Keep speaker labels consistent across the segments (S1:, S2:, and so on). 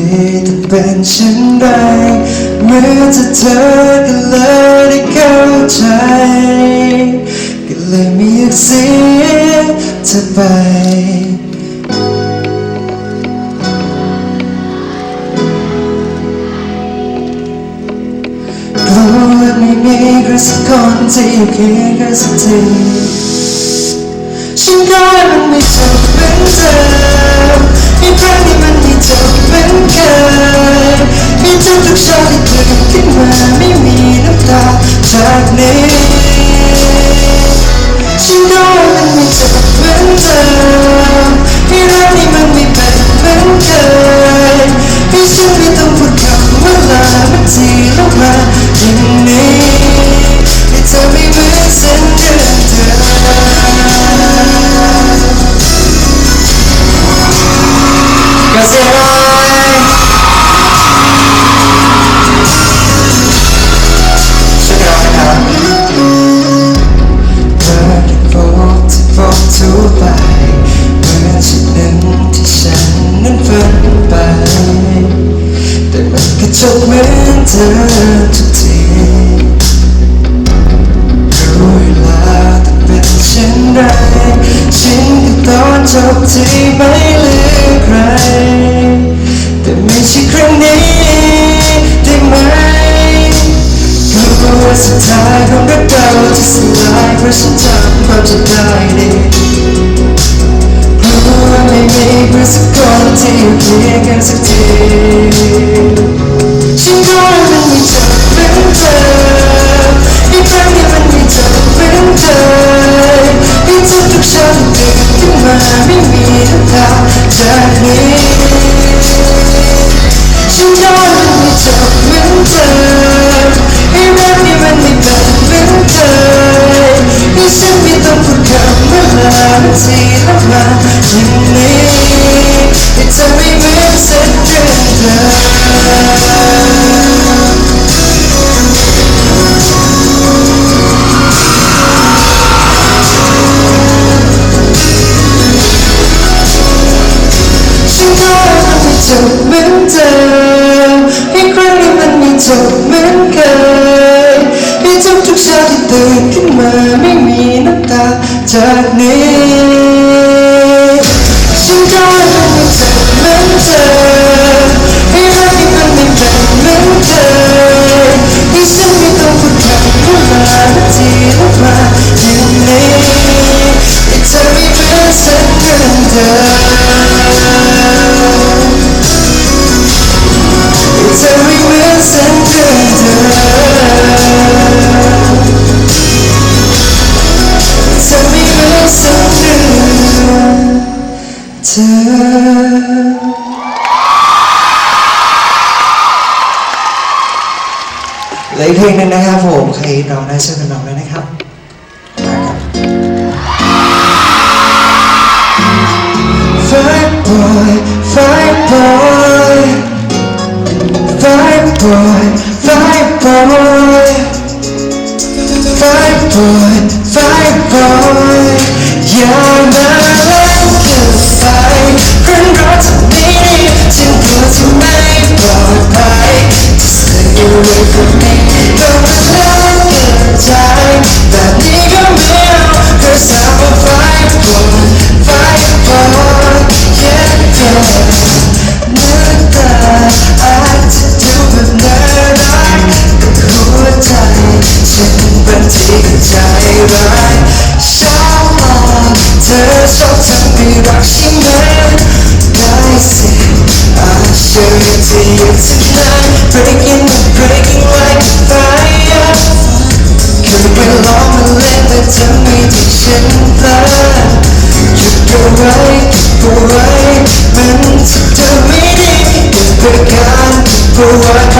S1: กที่ดีต้องเป็นเช่นไรเมื่อจะเธอก็เลยได้เข้าใจก็เลยไม่อยากเสียเธอไปกลัวไม่มีใครสักคนที่อยู่เคียงกันสักที ฉันก็ว่ามันไม่จบเป็นเธออีกครั้งที่มันไม่จบเป็นเคยให้ทุกทุกๆชาติที่ตื่นขึ้นมาไม่มีน้ำตาจากนี้ จะสลายเพราะฉันจำความจะได้ดีกลัวว่าไม่มีใครสักคนที่อยู่เคียงกันสักทีฉันรู้ว่ามันไม่จบเป็นเธออีกครั้งที่มันไม่จบเป็นเธอให้ทุกทุกๆเช้าที่ตื่นขึ้นมาไม่มีน้ำตาจา จบเหมือนเคยให้ทุกทุกเช้าที่ตื่นขึ้นมาไม่มีน้ำตาจากนี้ฉันก็มันไม่จบเหมือนเดิมให้รักที่มันไม่เป็นเหมือนเคยให้ฉันไม่ต้องพูดคำว่าลานาทีละมาอย่างนี้ให้เธอไม่เหมือนเส้นเดินเดิม It's every miss and It's every miss and th เหลืออีกเพลงหนึงนะครับผมใครน้องได้ช่วยกัน Good. ทีก็ใจร้ายเชอบมองเธอชอบทำให้รักใช่ไหมได้สิ I'll show you to you tonight breaking and breaking like fire คือไปลองมาเล่นแต่เธอไม่ที่ฉันพลาดหยุดเอาไว้เก็บเอาไว้มันจะเธอไม่ดีเก็บไปกันเพื่อไว้พร้อมกัน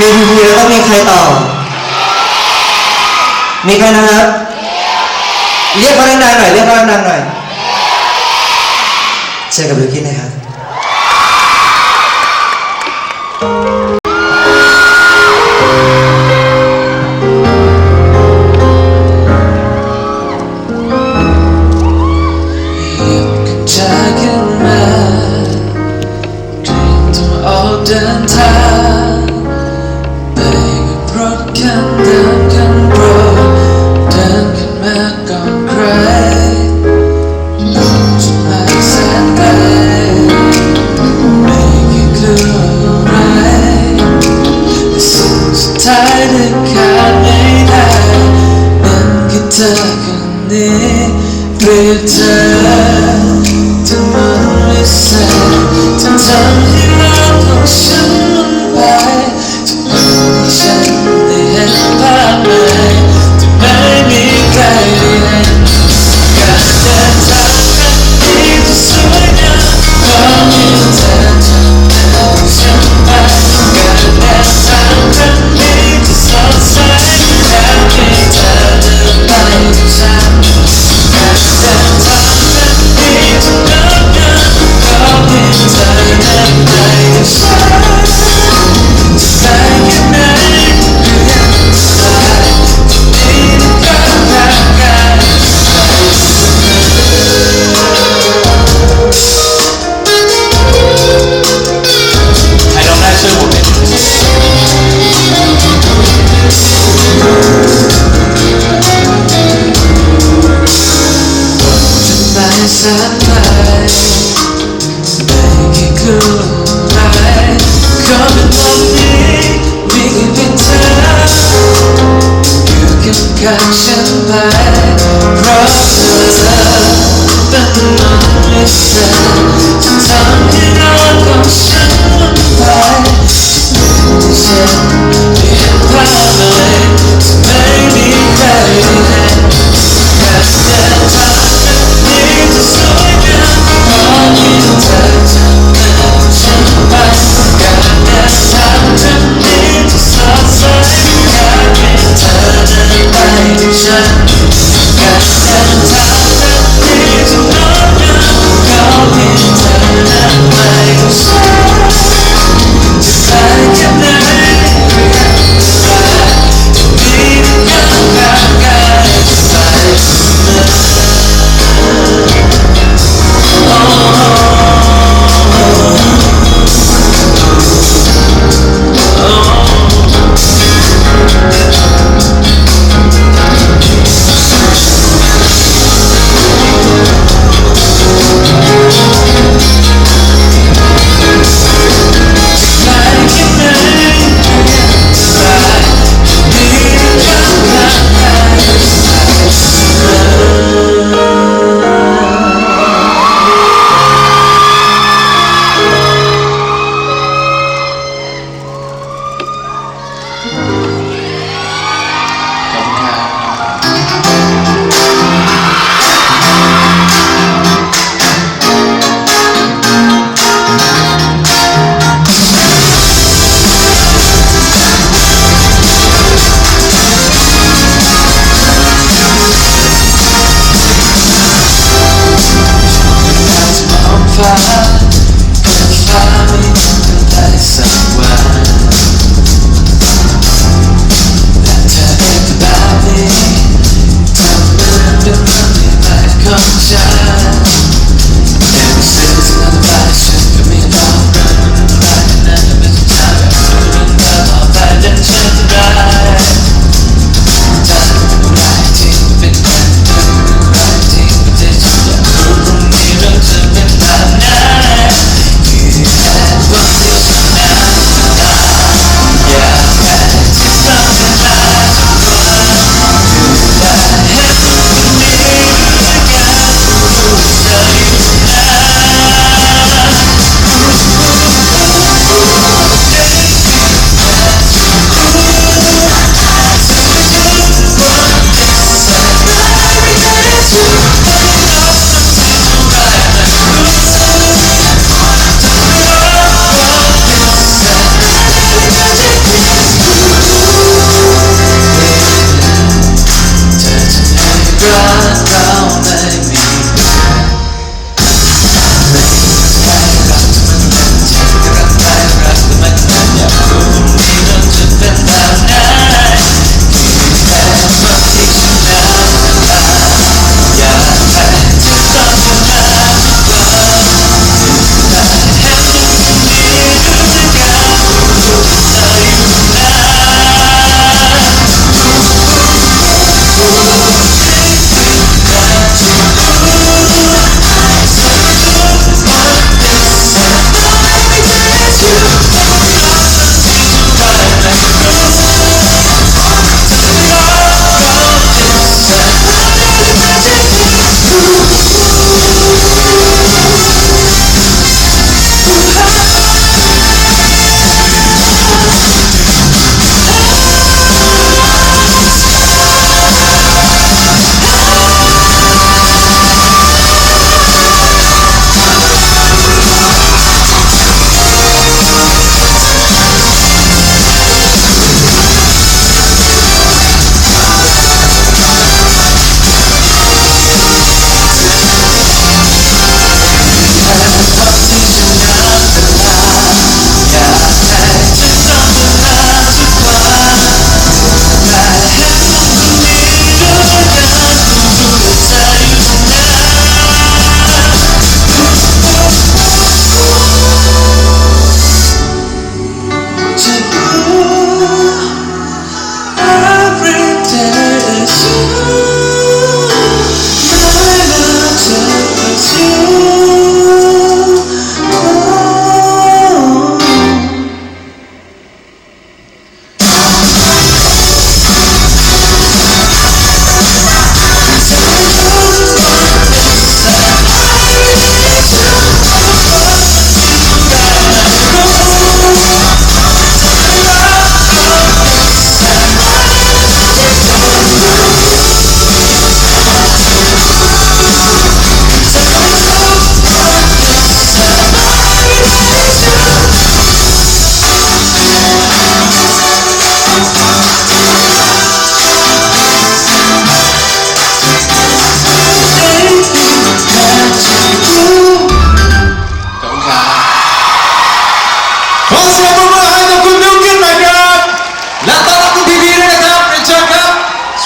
S1: มีพีพีแล้วก็มีใครต่อ มีใครนะครับ เรียกเขาดังๆหน่อย เรีย
S2: กเขาดังๆหน่อย เจอกับ
S3: ลูกคิ
S2: ดนะครับ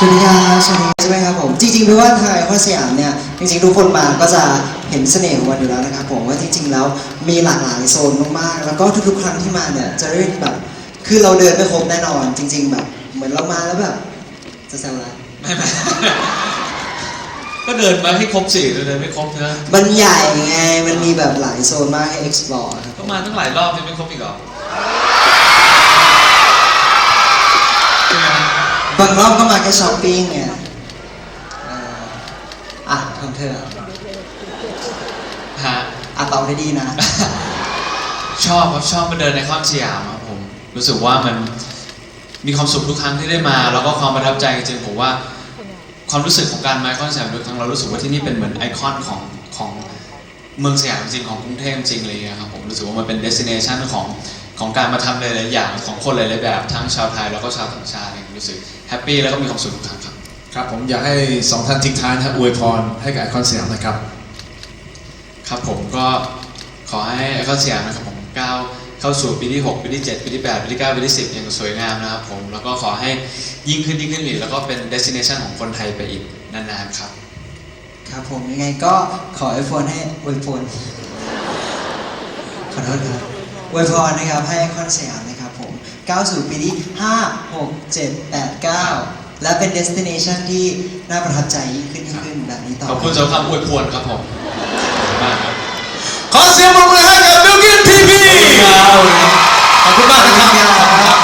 S1: วัสดีครับสวัสดีใช่ไหมครับผม จริงๆพี่ว่าทางไอคอนสยามเนี่ย จริงๆทุกคนมาก็จะเห็นเสน่ห์ของมันอยู่แล้วนะครับผมว่าจริง ๆ แล้วมีหลากหลายโซนมากๆ แล้วก็ทุกๆ ครั้งที่มาเนี่ยจะได้แบบ คือเราเดินไม่ครบแน่นอน จริง ๆ แบบ เหมือนเรามาแล้วแบบจะแซวอะไร
S3: ไม่ไม่ก็เดินมาให้ครบสิเดินไม่ครบเถอะ
S1: มันใหญ่ไง มันมีแบบหลายโซนมากให้ explore ครับ
S3: ก็มาตั้งหลายรอบยังไม่ครบอีกเหรอ
S1: บางรอบก็มาแค่ช้อปปิ้งไงอ่ออะของเธอ
S3: ฮะ
S1: อะตอบให้ดีนะ
S3: ชอบครับชอบมาเดินในคอนสยามครับผมรู้สึกว่ามันมีความสุขทุกครั้งที่ได้มา แล้วก็ความประทับใจจริงๆผมว่า ความรู้สึกของการมาไอคอนสยามทุกครั้งเรารู้สึกว่าที่นี่เป็นเหมือนไอคอนของของเมืองสยามจริงของกรุงเทพจริงเลยครับผมรู้สึกว่ามันเป็นเดสติเนชันของของการมาทำหลายๆอย่างของคนหลายๆแบบ ทั้งชาวไทยแล้วก็ชาวต่างชาติเนี่ยรู้สึก แฮปปี้แล้วก็มีความสุขทุกครั้งครับ
S4: ครับผมอยากให้สองท่านทิ้งท้ายนะครับอวยพรให้กับไอคอนสยามนะครับ
S3: ครับผมก็ขอให้ไอคอนสยามนะครับผมก้าวเข้าสู่ปีที่ 6 ปีที่ 7 ปีที่ 8 ปีที่ 9 ปีที่ 10 อย่างสวยงามนะครับผมแล้วก็ขอให้ยิ่งขึ้นยิ่งขึ้นอีกแล้วก็เป็นเดสติเนชันของคนไทยไปอีกนานๆครับ
S1: ครับผมยังไงก็ขออวยพรให้อวยพรขอโทษครับอวยพรนะครับให้ไอคอนสยามนะครับผม ก้าวสู่ปีที่ 5 6 7 8 9 และเป็น destination ที่น่าประทับใจขึ้นขึ้นแบบนี้ต่อ
S3: ขอบคุณเจ้รับคำอวยพรครับผมขอเสียงปรบมือให้กับ
S2: บิลกินทีพีขอบคุณมากนะครับ